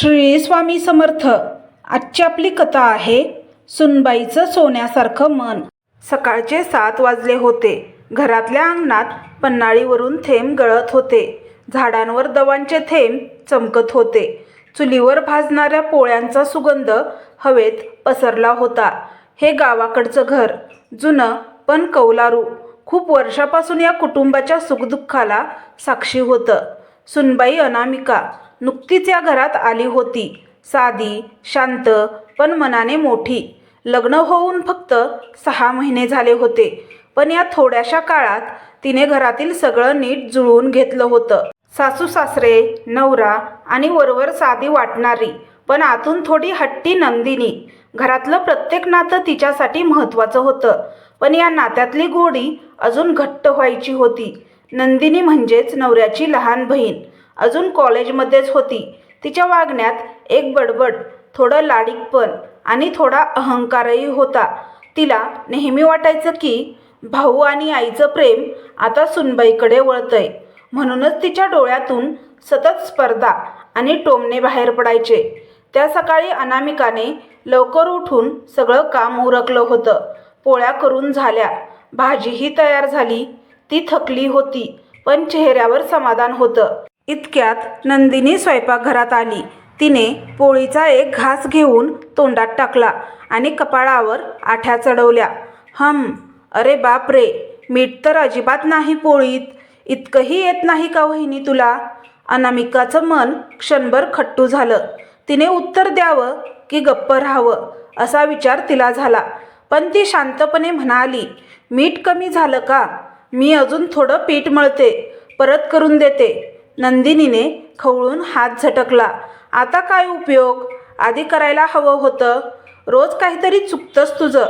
श्री स्वामी समर्थ. आजची आपली कथा आहे सुनबाईचं सोन्यासारखं मन. सकाळचे सात वाजले होते. घरातल्या अंगणात पन्हाळीवरून थेंब गळत होते. झाडांवर दवांचे थेंब चमकत होते. चुलीवर भाजणाऱ्या पोळ्यांचा सुगंध हवेत पसरला होता. हे गावाकडचं घर. जुनं पण कौलारू. खूप वर्षापासून या कुटुंबाच्या सुखदुःखाला साक्षी होतं. सुनबाई अनामिका. नुकतीच या घरात आली होती. साधी शांत पण मनाने मोठी. लग्न होऊन फक्त सहा महिने झाले होते पण या थोड्याशा काळात तिने घरातील सगळं नीट जुळवून घेतलं होतं. सासू सासरे नवरा आणि वरवर साधी वाटणारी पण आतून थोडी हट्टी नंदिनी. घरातलं प्रत्येक नातं तिच्यासाठी महत्त्वाचं होतं पण या नात्यातली गोडी अजून घट्ट व्हायची होती. नंदिनी म्हणजेच नवऱ्याची लहान बहीण. अजून कॉलेजमध्येच होती. तिच्या वागण्यात एक बडबड थोडं लाडिकपण आणि थोडा अहंकारही होता. तिला नेहमी वाटायचं की भाऊ आणि आईचं प्रेम आता सुनबाईकडे वळतंय. म्हणूनच तिच्या डोळ्यातून सतत स्पर्धा आणि टोमणे बाहेर पडायचे. त्या सकाळी अनामिकाने लवकर उठून सगळं काम उरकलं होतं. पोळ्या करून झाल्या. भाजीही तयार झाली. ती थकली होती पण चेहऱ्यावर समाधान होतं. इतक्यात नंदिनी स्वयंपाकघरात आली. तिने पोळीचा एक घास घेऊन तोंडात टाकला आणि कपाळावर आठ्या चढवल्या. हम अरे बाप रे मीठ तर अजिबात नाही पोळीत. इतकंही येत नाही का वहिनी तुला? अनामिकाचं मन क्षणभर खट्टू झालं. तिने उत्तर द्यावं की गप्प राहावं असा विचार तिला झाला. पण ती शांतपणे म्हणाली मीठ कमी झालं का? मी अजून थोडं पीठ मळते परत करून देते. नंदिनीने खवळून हात झटकला. आता काय उपयोग? आधी करायला हवं होतं. रोज काहीतरी चुकतंच तुझं.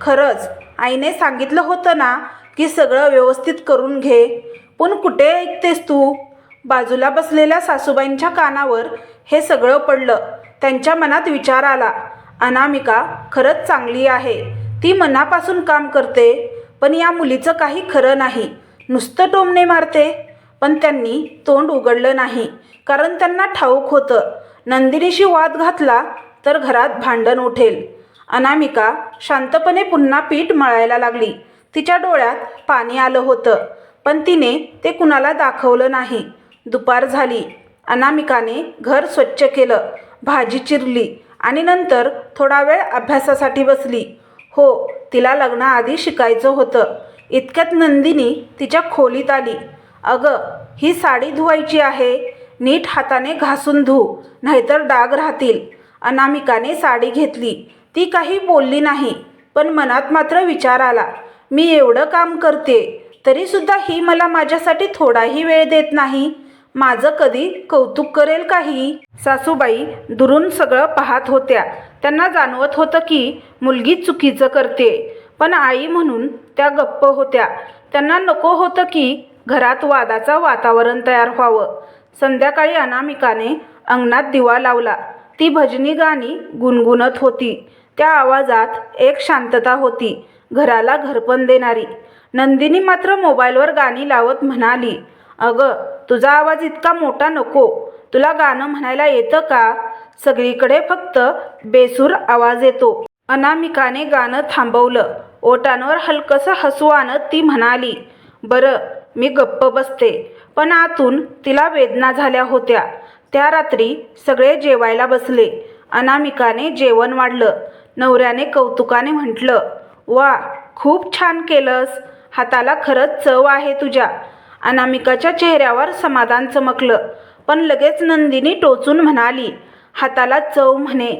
खरंच. आईने सांगितलं होतं ना की सगळं व्यवस्थित करून घे. पण कुठे ऐकतेस तू? बाजूला बसलेल्या सासूबाईंच्या कानावर हे सगळं पडलं. त्यांच्या मनात विचार आला. अनामिका खरंच चांगली आहे. ती मनापासून काम करते पण या मुलीचं काही खरं नाही. नुसतं टोमणे मारते. पण त्यांनी तोंड उघडलं नाही. कारण त्यांना ठाऊक होतं नंदिनीशी वाद घातला तर घरात भांडण उठेल. अनामिका शांतपणे पुन्हा पीठ मळायला लागली. तिच्या डोळ्यात पाणी आलं होतं पण तिने ते कुणाला दाखवलं नाही. दुपार झाली. अनामिकाने घर स्वच्छ केलं भाजी चिरली आणि नंतर थोडा वेळ अभ्यासासाठी बसली. हो तिला लग्नाआधी शिकायचं होतं. इतक्यात नंदिनी तिच्या खोलीत आली. अगं ही साडी धुवायची आहे. नीट हाताने घासून धु नाहीतर डाग राहतील. अनामिकाने साडी घेतली. ती काही बोलली नाही पण मनात मात्र विचार आला. मी एवढं काम करते तरीसुद्धा ही मला माझ्यासाठी थोडाही वेळ देत नाही. माझं कधी कौतुक करेल काही? सासूबाई दुरून सगळं पाहत होत्या. त्यांना जाणवत होतं की मुलगी चुकीचं करते. पण आई म्हणून त्या गप्प होत्या. त्यांना नको होतं की घरात वादाचं वातावरण तयार व्हावं. संध्याकाळी अनामिकाने अंगणात दिवा लावला. ती भजनी गाणी गुणगुणत होती. त्या आवाजात एक शांतता होती. घराला घरपण देणारी. नंदिनी मात्र मोबाईलवर गाणी लावत म्हणाली अगं तुझा आवाज इतका मोठा नको. तुला गाणं म्हणायला येतं का? सगळीकडे फक्त बेसूर आवाज येतो. अनामिकाने गाणं थांबवलं. ओटांवर हलकंसं हसू आणत ती म्हणाली बरं मी गप्प बसते. पण आतून तिला वेदना झाल्या होत्या. त्या रात्री सगळे जेवायला बसले. अनामिकाने जेवण वाढलं. नवऱ्याने कौतुकाने म्हटलं वा खूप छान केलंस. हाताला खरंच चव आहे तुझ्या. अनामिकाच्या चेहऱ्यावर समाधान चमकलं. पण लगेच नंदिनी टोचून म्हणाली हाताला चव म्हणे.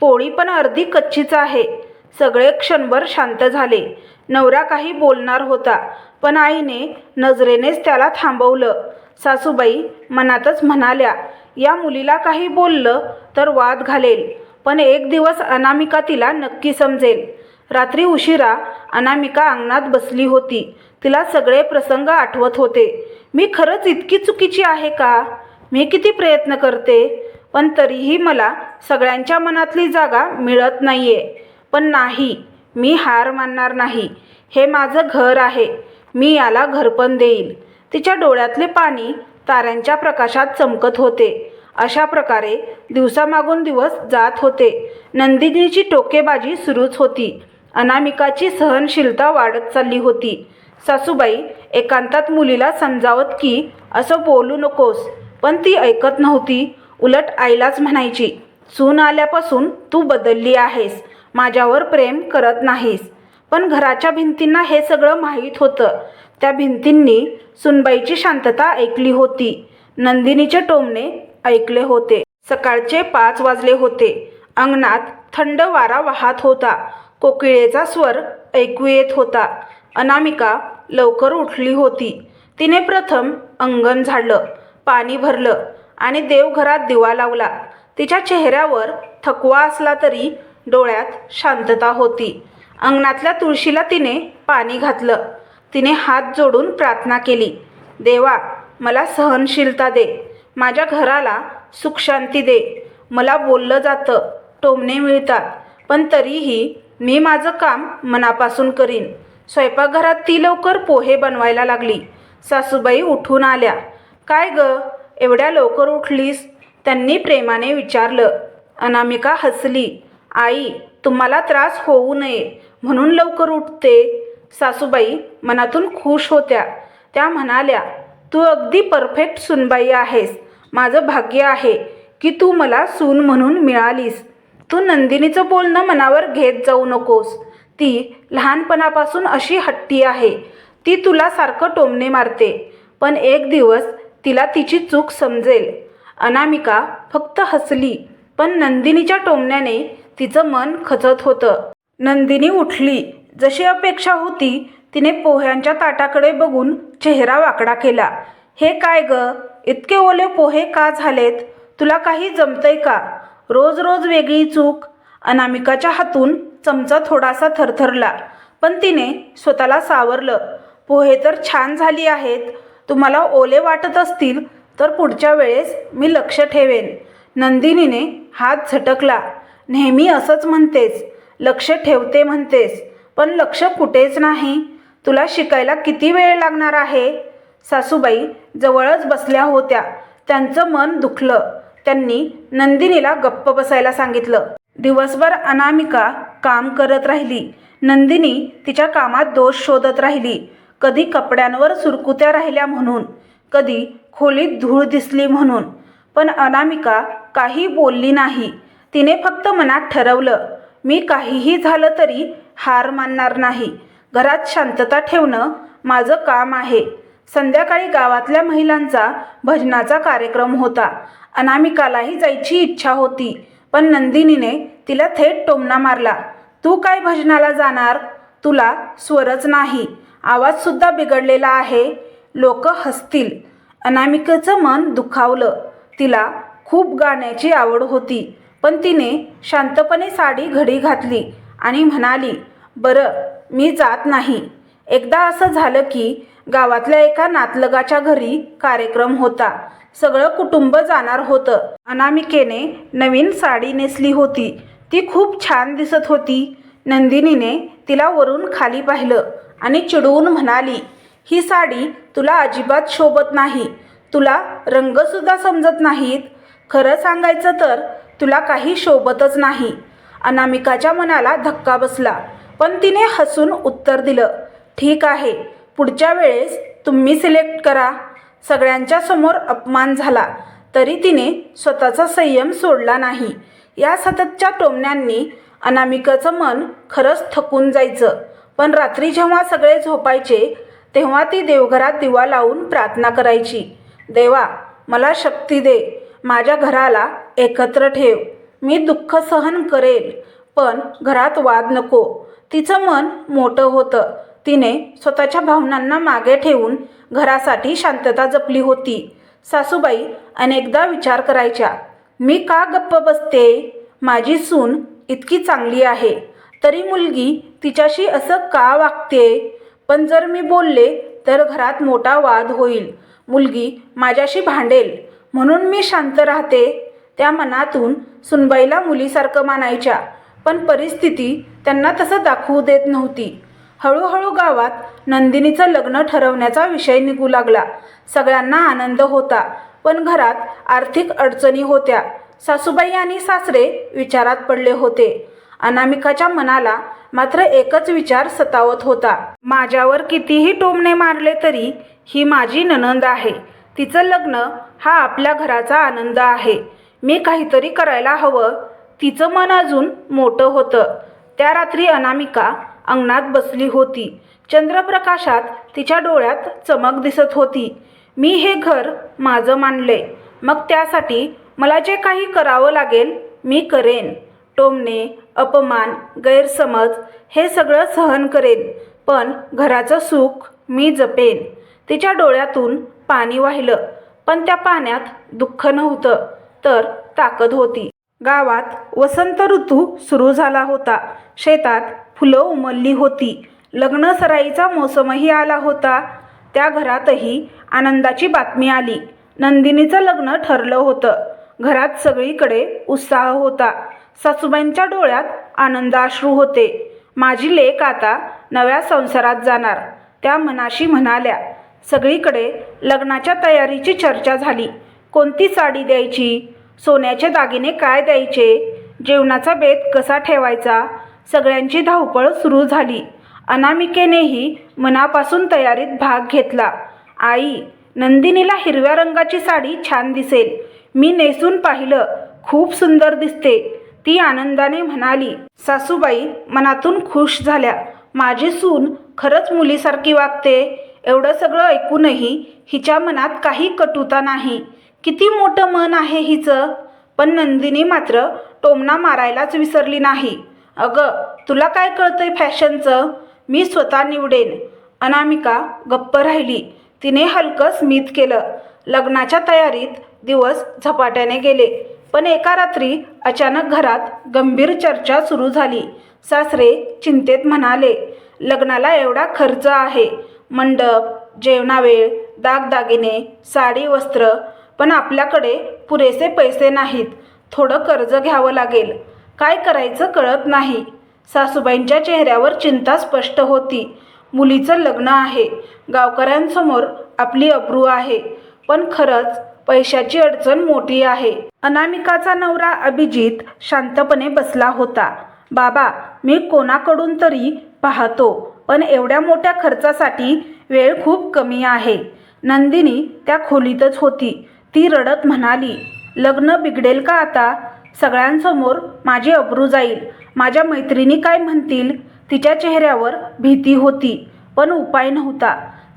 पोळी पण अर्धी कच्चीच आहे. सगळे क्षणभर शांत झाले. नवरा काही बोलणार होता. पण आईने नजरेनेच त्याला थांबवलं. सासूबाई मनातच म्हणाल्या या मुलीला काही बोललं तर वाद घालेल पण एक दिवस अनामिका तिला नक्की समजेल. रात्री उशिरा अनामिका अंगणात बसली होती. तिला सगळे प्रसंग आठवत होते. मी खरंच इतकी चुकीची आहे का? मी किती प्रयत्न करते पण तरीही मला सगळ्यांच्या मनातली जागा मिळत नाही आहे पण नाही मी हार मानणार नाही. हे माझं घर आहे. मी याला घरपण देईल तिच्या डोळ्यातले पाणी ताऱ्यांच्या प्रकाशात चमकत होते. अशा प्रकारे दिवसामागून दिवस जात होते. नंदिनीची टोकेबाजी सुरूच होती. अनामिकाची सहनशीलता वाढत चालली होती. सासूबाई एकांतात मुलीला समजावत की असं बोलू नकोस. पण ती ऐकत नव्हती. उलट आईलाच म्हणायची सून आल्यापासून तू बदलली आहेस. माझ्यावर प्रेम करत नाहीस. पण घराच्या भिंतींना हे सगळं माहीत होतं. त्या भिंतींनी सुनबाईची शांतता ऐकली होती. नंदिनीचे टोमणे ऐकले होते. सकाळचे पाच वाजले होते. अंगणात थंड वारा वाहत होता. कोकिळेचा स्वर ऐकू येत होता. अनामिका लवकर उठली होती. तिने प्रथम अंगण झाडलं पाणी भरलं आणि देवघरात दिवा लावला. तिच्या चेहऱ्यावर थकवा असला तरी डोळ्यात शांतता होती. अंगणातल्या तुळशीला तिने पाणी घातलं. तिने हात जोडून प्रार्थना केली देवा मला सहनशीलता दे. माझ्या घराला सुखशांती दे. मला बोललं जातं टोमणे मिळतात पण तरीही मी माझं काम मनापासून करीन. स्वयंपाकघरात ती लवकर पोहे बनवायला लागली. सासूबाई उठून आल्या. काय ग एवढ्या लवकर उठलीस? त्यांनी प्रेमाने विचारलं. अनामिका हसली. आई तुम्हाला त्रास होऊ नये. म्हणून लवकर उठते. सासूबाई मनातून खुश होत्या. त्या म्हणाल्या तू अगदी परफेक्ट सुनबाई आहेस. माझं भाग्य आहे की तू मला सून म्हणून मिळालीस. तू नंदिनीचं बोलणं मनावर घेत जाऊ नकोस. ती लहानपणापासून अशी हट्टी आहे. ती तुला सारखं टोमणे मारते. पण एक दिवस तिला तिची चूक समजेल. अनामिका फक्त हसली. पण नंदिनीच्या टोमण्याने तिचं मन खचत होतं. नंदिनी उठली. जशी अपेक्षा होती तिने पोह्यांच्या ताटाकडे बघून चेहरा वाकडा केला. हे काय ग? इतके ओले पोहे का झालेत? तुला काही जमतंय का? रोज रोज वेगळी चूक. अनामिकाच्या हातून चमचा थोडासा थरथरला. पण तिने स्वतःला सावरलं. पोहे तर छान झाली आहेत. तुम्हाला ओले वाटत असतील तर पुढच्या वेळेस मी लक्ष ठेवेन. नंदिनीने हात झटकला. नेहमी असंच म्हणतेस लक्ष ठेवते म्हणतेस पण लक्ष कुठेच नाही. तुला शिकायला किती वेळ लागणार आहे? सासूबाई जवळच बसल्या होत्या. त्यांचं मन दुखलं. त्यांनी नंदिनीला गप्प बसायला सांगितलं. दिवसभर अनामिका काम करत राहिली. नंदिनी तिच्या कामात दोष शोधत राहिली. कधी कपड्यांवर सुरकुत्या राहिल्या म्हणून कधी खोलीत धूळ दिसली म्हणून. पण अनामिका काही बोलली नाही. तिने फक्त मनात ठरवलं मी काहीही झालं तरी हार मानणार नाही. घरात शांतता ठेवणं माझं काम आहे. संध्याकाळी गावातल्या महिलांचा भजनाचा कार्यक्रम होता. अनामिकालाही जायची इच्छा होती पण नंदिनीने तिला थेट टोमणा मारला. तू काय भजनाला जाणार? तुला स्वरच नाही. आवाजसुद्धा बिघडलेला आहे. लोक हसतील. अनामिकेचं मन दुखावलं. तिला खूप गाण्याची आवड होती. पण तिने शांतपणे साडी घडी घातली आणि म्हणाली बरं मी जात नाही. एकदा असं झालं की गावातल्या एका नातलगाच्या घरी कार्यक्रम होता. सगळं कुटुंब जाणार होतं. अनामिकेने नवीन साडी नेसली होती. ती खूप छान दिसत होती. नंदिनीने तिला वरून खाली पाहिलं आणि चिडवून म्हणाली ही साडी तुला अजिबात शोभत नाही. तुला रंगसुद्धा समजत नाहीत. खरं सांगायचं तर तुला काही शोभतच नाही. अनामिकाच्या मनाला धक्का बसला. पण तिने हसून उत्तर दिलं ठीक आहे पुढच्या वेळेस तुम्ही सिलेक्ट करा. सगळ्यांच्या समोर अपमान झाला. तरी तिने स्वतःचा संयम सोडला नाही. या सततच्या टोमण्यांनी अनामिकाचं मन खरंच थकून जायचं. पण रात्री जेव्हा सगळे झोपायचे तेव्हा ती देवघरात दिवा लावून प्रार्थना करायची. देवा मला शक्ती दे. माझ्या घराला एकत्र ठेव. मी दुःख सहन करेल पण घरात वाद नको. तिचं मन मोठं होतं. तिने स्वतःच्या भावनांना मागे ठेवून घरासाठी शांतता जपली होती. सासूबाई अनेकदा विचार करायच्या मी का गप्प बसते? माझी सून इतकी चांगली आहे. तरी मुलगी तिच्याशी असं का वागते? पण जर मी बोलले तर घरात मोठा वाद होईल. मुलगी माझ्याशी भांडेल. म्हणून मी शांत राहते. त्या मनातून सुनबाईला मुलीसारखं मानायच्या. पण परिस्थिती त्यांना तसं दाखवू देत नव्हती. हळूहळू गावात नंदिनीचं लग्न ठरवण्याचा विषय निघू लागला. सगळ्यांना आनंद होता पण घरात आर्थिक अडचणी होत्या. सासूबाई आणि सासरे विचारात पडले होते. अनामिकाच्या मनाला मात्र एकच विचार सतावत होता. माझ्यावर कितीही टोमणे मारले तरी ही माझी ननंद आहे. तिचं लग्न हा आपल्या घराचा आनंद आहे. मी काहीतरी करायला हवं. तिचं मन अजून मोठं होतं. त्या रात्री अनामिका अंगणात बसली होती. चंद्रप्रकाशात तिच्या डोळ्यात चमक दिसत होती. मी हे घर माझं मानले. मग त्यासाठी मला जे काही करावं लागेल मी करेन. टोमणे अपमान गैरसमज हे सगळं सहन करेन. पण घराचं सुख मी जपेन. तिच्या डोळ्यातून पाणी वाहिलं. पण त्या पाण्यात दुःख नव्हतं. तर ताकद होती. गावात वसंत ऋतू सुरू झाला होता. शेतात फुलं उमलली होती. लग्न सराईचा मोसमही आला होता. त्या घरातही आनंदाची बातमी आली. नंदिनीचं लग्न ठरलं होतं. घरात सगळीकडे उत्साह होता. सासूबाईंच्या डोळ्यात आनंदाश्रू होते. माझी लेक आता नव्या संसारात जाणार त्या मनाशी म्हणाल्या. सगळीकडे लग्नाच्या तयारीची चर्चा झाली. कोणती साडी द्यायची? सोन्याचे दागिने काय द्यायचे? जेवणाचा बेत कसा ठेवायचा? सगळ्यांची धावपळ सुरू झाली. अनामिकेनेही मनापासून तयारीत भाग घेतला. आई नंदिनीला हिरव्या रंगाची साडी छान दिसेल. मी नेसून पाहिलं. खूप सुंदर दिसते. ती आनंदाने म्हणाली. सासूबाई मनातून खुश झाल्या. माझी सून खरंच मुलीसारखी वागते. एवढं सगळं ऐकूनही हिच्या मनात काही कटुता नाही. किती मोठं मन आहे हिचं? पण नंदिनी मात्र टोमणा मारायलाच विसरली नाही. अगं तुला काय कळतंय फॅशनचं? मी स्वतः निवडेन. अनामिका गप्प राहिली. तिने हलकं स्मित केलं. लग्नाच्या तयारीत दिवस झपाट्याने गेले. पण एका रात्री अचानक घरात गंभीर चर्चा सुरू झाली. सासरे चिंतेत म्हणाले लग्नाला एवढा खर्च आहे. मंडप जेवणावेळ दागदागिने साडी वस्त्र पण आपल्याकडे पुरेसे पैसे नाहीत. थोडं कर्ज घ्यावं लागेल. काय करायचं कळत नाही. सासूबाईंच्या चेहऱ्यावर चिंता स्पष्ट होती. मुलीचं लग्न आहे. गावकऱ्यांसमोर आपली अब्रू आहे. पण खरंच पैशाची अडचण मोठी आहे. अनामिकाचा नवरा अभिजित शांतपणे बसला होता. बाबा मी कोणाकडून तरी पाहतो पण एवढ्या मोठ्या खर्चासाठी वेळ खूप कमी आहे. नंदिनी त्या खोलीतच होती. ती रडत म्हणाली लग्न बिघडेल का आता? सगळ्यांसमोर माझी अब्रू जाईल. माझ्या मैत्रिणी काय म्हणतील? तिच्या चेहऱ्यावर भीती होती पण उपाय नव्हता.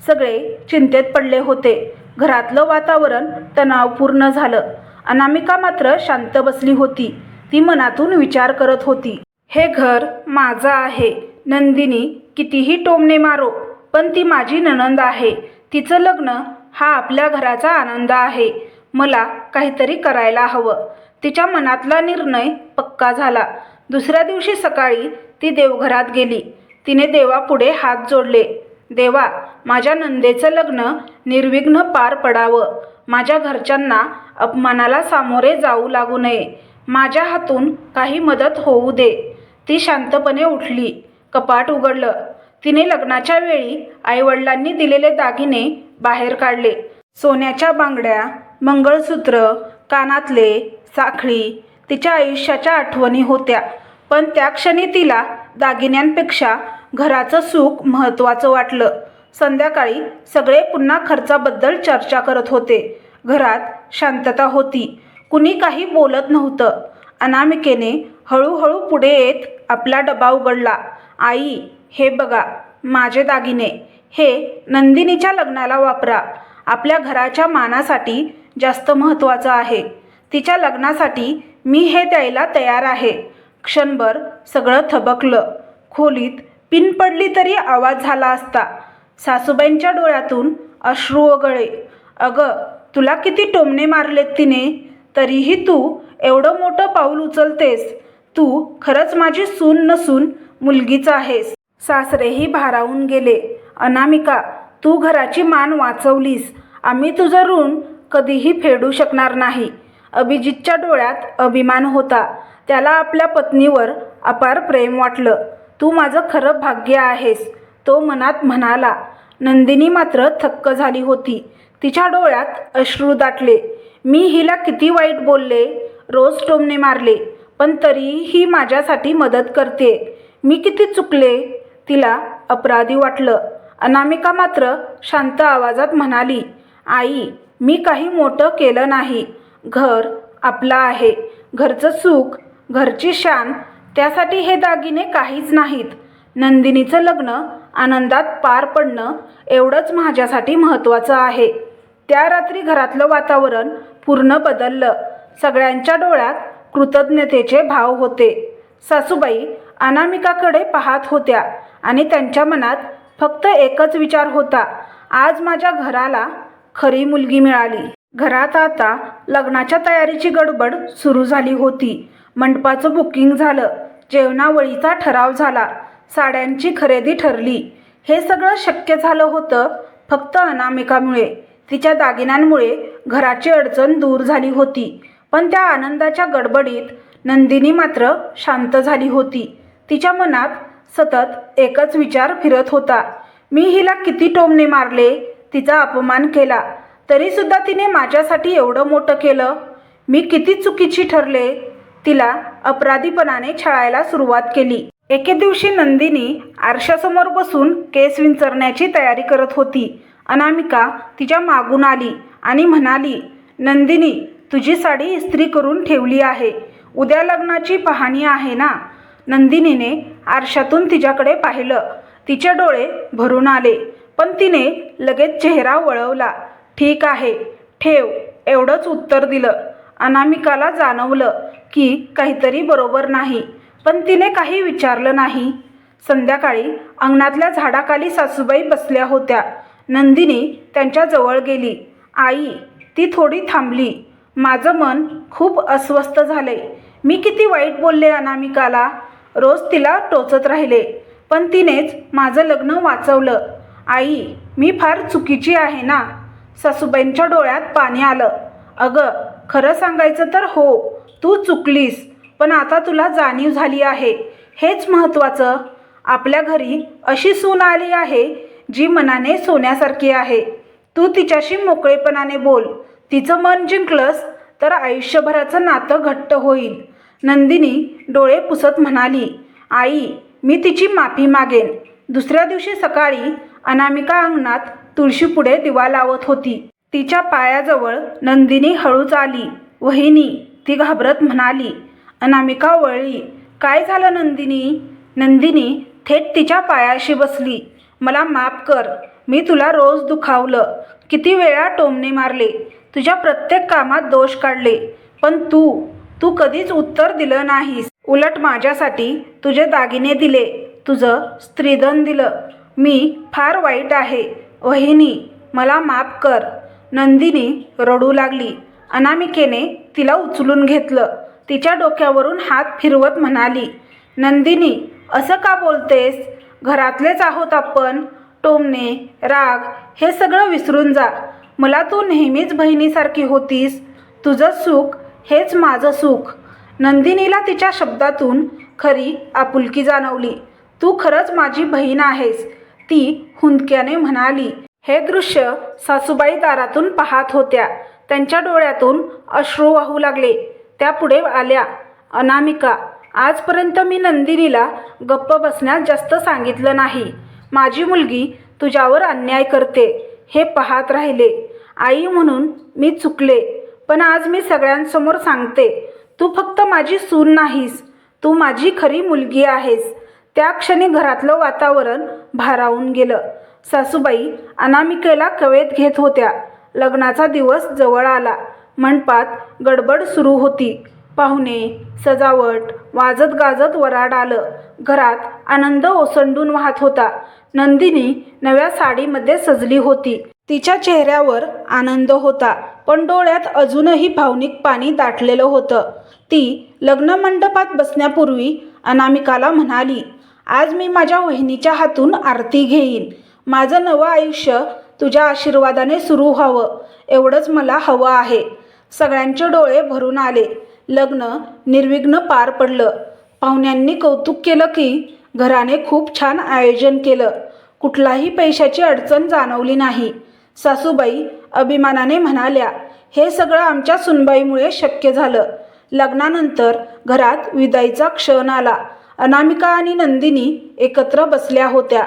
सगळे चिंतेत पडले होते. घरातलं वातावरण तणावपूर्ण झालं. अनामिका मात्र शांत बसली होती. ती मनातून विचार करत होती हे घर माझं आहे. नंदिनी कितीही टोमणे मारो पण ती माझी ननंद आहे. तिचं लग्न हा आपल्या घराचा आनंद आहे. मला काहीतरी करायला हवं. तिच्या मनातला निर्णय पक्का झाला. दुसऱ्या दिवशी सकाळी ती देवघरात गेली. तिने देवापुढे हात जोडले. देवा माझ्या नंदेचं लग्न निर्विघ्न पार पडावं. माझ्या घरच्यांना अपमानाला सामोरे जाऊ लागू नये. माझ्या हातून काही मदत होऊ दे. ती शांतपणे उठली. कपाट उघडलं. तिने लग्नाच्या वेळी आईवडिलांनी दिलेले दागिने बाहेर काढले. सोन्याच्या बांगड्या मंगळसूत्र कानातले साखळी तिच्या आयुष्याच्या आठवणी होत्या. पण त्या क्षणी तिला दागिन्यांपेक्षा घराचं सुख महत्त्वाचं वाटलं. संध्याकाळी सगळे पुन्हा खर्चाबद्दल चर्चा करत होते. घरात शांतता होती. कुणी काही बोलत नव्हतं. अनामिकेने हळूहळू पुढे येत आपला डबा उघडला. आई हे बघा माझे दागिने. हे नंदिनीच्या लग्नाला वापरा. आपल्या घराच्या मानासाठी जास्त महत्त्वाचं आहे. तिच्या लग्नासाठी मी हे द्यायला तयार आहे. क्षणभर सगळं थबकलं. खोलीत पिन पडली तरी आवाज झाला असता. सासूबाईंच्या डोळ्यातून अश्रू वगळे अगं तुला किती टोमणे मारलेत तिने? तरीही तू एवढं मोठं पाऊल उचलतेस. तू खरंच माझी सून नसून मुलगीच आहेस. सासरेही भारावून गेले. अनामिका तू घराची मान वाचवलीस. आम्ही तुझं ऋण कधीही फेडू शकणार नाही. अभिजितच्या डोळ्यात अभिमान होता. त्याला आपल्या पत्नीवर अपार प्रेम वाटलं. तू माझं खरं भाग्य आहेस तो मनात म्हणाला. नंदिनी मात्र थक्क झाली होती. तिच्या डोळ्यात अश्रू दाटले. मी हिला किती वाईट बोलले रोज टोमने मारले पण तरीही माझ्यासाठी मदत करते. मी किती चुकले तिला अपराधी वाटलं. अनामिका मात्र शांत आवाजात म्हणाली आई मी काही मोठं केलं नाही. घर आपलं आहे. घरचं सुख घरची शान त्यासाठी हे दागिने काहीच नाहीत. नंदिनीचं लग्न आनंदात पार पडणं एवढंच माझ्यासाठी महत्त्वाचं आहे. त्या रात्री घरातलं वातावरण पूर्ण बदललं. सगळ्यांच्या डोळ्यात कृतज्ञतेचे भाव होते. सासूबाई अनामिकाकडे पाहत होत्या आणि त्यांच्या मनात फक्त एकच विचार होता. आज माझ्या घराला खरी मुलगी मिळाली. घरात आता लग्नाच्या तयारीची गडबड सुरू झाली होती. मंडपाचं बुकिंग झालं. जेवणावळीचा ठराव झाला. साड्यांची खरेदी ठरली. हे सगळं शक्य झालं होतं फक्त अनामिकामुळे. तिच्या दागिन्यांमुळे घराची अडचण दूर झाली होती. पण त्या आनंदाच्या गडबडीत नंदिनी मात्र शांत झाली होती. तिच्या मनात सतत एकच विचार फिरत होता. मी हिला किती टोमने मारले? तिचा अपमान केला. तरीसुद्धा तिने माझ्यासाठी एवढं मोठं केलं? मी किती चुकीची ठरले? तिला अपराधीपणाने छळायला सुरुवात केली. एके दिवशी नंदिनी आरशासमोर बसून केस विंचरण्याची तयारी करत होती. अनामिका तिच्या मागून आली आणि म्हणाली नंदिनी तुझी साडी इस्त्री करून ठेवली आहे. उद्या लग्नाची पाहणी आहे ना? नंदिनीने आरशातून तिच्याकडे पाहिलं. तिचे डोळे भरून आले. पण तिने लगेच चेहरा वळवला. ठीक आहे ठेव एवढंच उत्तर दिलं. अनामिकाला जाणवलं की काहीतरी बरोबर नाही पण तिने काही विचारलं नाही. संध्याकाळी अंगणातल्या झाडाखाली सासूबाई बसल्या होत्या. नंदिनी त्यांच्या जवळ गेली. आई ती थोडी थांबली. माझं मन खूप अस्वस्थ झाले मी किती वाईट बोलले अनामिकाला. रोज तिला टोचत राहिले. पण तिनेच माझं लग्न वाचवलं. आई मी फार चुकीची आहे ना? सासूबाईंच्या डोळ्यात पाणी आलं. अगं खरं सांगायचं तर हो तू चुकलीस पण आता तुला जाणीव झाली आहे. हेच महत्त्वाचं. आपल्या घरी अशी सून आली आहे जी मनाने सोन्यासारखी आहे. तू तिच्याशी मोकळेपणाने बोल. तिचं मन जिंकलंस तर आयुष्यभराचं नातं घट्ट होईल. नंदिनी डोळे पुसत म्हणाली आई मी तिची माफी मागेन. दुसऱ्या दिवशी सकाळी अनामिका अंगणात तुळशीपुढे दिवा लावत होती. तिच्या पायाजवळ नंदिनी हळूच आली. वहिनी ती घाबरत म्हणाली अनामिका वळली. काय झालं नंदिनी? नंदिनी थेट तिच्या पायाशी बसली. मला माफ कर. मी तुला रोज दुखावलं. किती वेळा टोमणे मारले. तुझ्या प्रत्येक कामात दोष काढले. पण तू तू कधीच उत्तर दिलं नाहीस. उलट माझ्यासाठी तुझे दागिने दिले. तुझं स्त्रीधन दिलं. मी फार वाईट आहे. वहिनी मला माफ कर. नंदिनी रडू लागली. अनामिकेने तिला उचलून घेतलं. तिच्या डोक्यावरून हात फिरवत म्हणाली नंदिनी असं का बोलतेस? घरातलेच आहोत आपण. टोमणे राग हे सगळं विसरून जा. मला तू नेहमीच बहिणीसारखी होतीस. तुझं सुख हेच माझं सुख. नंदिनीला तिच्या शब्दातून खरी आपुलकी जाणवली. तू खरंच माझी बहीण आहेस. ती हुंदक्याने म्हणाली हे दृश्य सासूबाई दारातून पाहत होत्या. त्यांच्या डोळ्यातून अश्रू वाहू लागले. त्या पुढे आल्या अनामिका आजपर्यंत मी नंदिनीला गप्प बसण्यास जास्त सांगितलं नाही. माझी मुलगी तुझ्यावर अन्याय करते. हे पाहत राहिले. आई म्हणून मी चुकले. पण आज मी सगळ्यांसमोर सांगते. तू फक्त माझी सून नाहीस. तू माझी खरी मुलगी आहेस. त्या क्षणी घरातलं वातावरण भारावून गेलं. सासूबाई अनामिकेला कवेत घेत होत्या. लग्नाचा दिवस जवळ आला. मंडपात गडबड सुरू होती. पाहुणे सजावट वाजत गाजत वराड आलं. घरात आनंद ओसंडून वाहत होता. नंदिनी नव्या साडीमध्ये सजली होती. तिच्या चेहऱ्यावर आनंद होता पण डोळ्यात अजूनही भावनिक पाणी दाटलेलं होतं. ती लग्न मंडपात बसण्यापूर्वी अनामिकाला म्हणाली आज मी माझ्या वहिनीच्या हातून आरती घेईन. माझं नवं आयुष्य तुझ्या आशीर्वादाने सुरू व्हावं एवढंच मला हवं आहे. सगळ्यांचे डोळे भरून आले. लग्न निर्विघ्न पार पडलं. पाहुण्यांनी कौतुक केलं की घराने खूप छान आयोजन केलं. कुठलाही पैशाची अडचण जाणवली नाही. सासूबाई अभिमानाने म्हणाल्या हे सगळं आमच्या सुनबाईमुळे शक्य झालं. लग्नानंतर घरात विदाईचा क्षण आला. अनामिका आणि नंदिनी एकत्र बसल्या होत्या.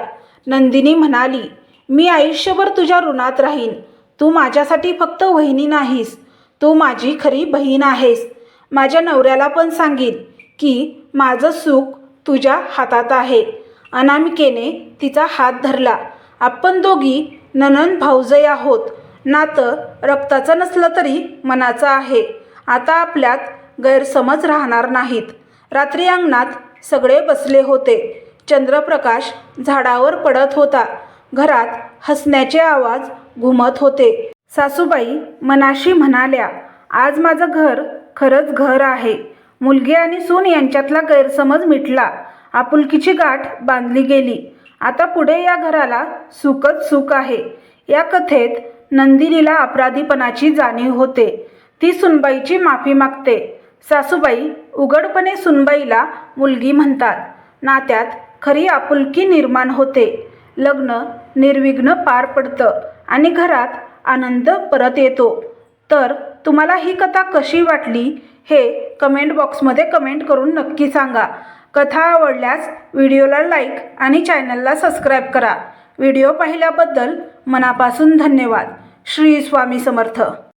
नंदिनी म्हणाली मी आयुष्यभर तुझ्या ऋणात राहीन. तू माझ्यासाठी फक्त वहिनी नाहीस. तू माझी खरी बहीण आहेस. माझ्या नवऱ्याला पण सांगीन की माझं सुख तुझ्या हातात आहे. अनामिकेने तिचा हात धरला. आपण दोघी ननन भाऊजय आहोत. नातं रक्ताचं नसलं तरी मनाचं आहे. आता आपल्यात गैरसमज राहणार नाहीत. रात्री अंगणात सगळे बसले होते. चंद्रप्रकाश झाडावर पडत होता. घरात हसण्याचे आवाज घुमत होते. सासूबाई मनाशी म्हणाल्या आज माझं घर खरंच घर आहे. मुलगी आणि सून यांच्यातला गैरसमज मिटला. आपुलकीची गाठ बांधली गेली. आता पुढे या घराला सुखच सुख आहे. या कथेत नंदिनीला अपराधीपणाची जाणीव होते. ती सुनबाईची माफी मागते. सासूबाई उघडपणे सुनबाईला मुलगी म्हणतात नात्यात खरी आपुलकी निर्माण होते. लग्न निर्विघ्न पार पडतं आणि घरात आनंद परत येतो. तर तुम्हाला ही कथा कशी वाटली हे कमेंट बॉक्समध्ये कमेंट करून नक्की सांगा. कथा आवडल्यास व्हिडिओला लाईक आणि चॅनलला सबस्क्राईब करा. व्हिडिओ पाहिल्याबद्दल मनापासून धन्यवाद. श्री स्वामी समर्थ.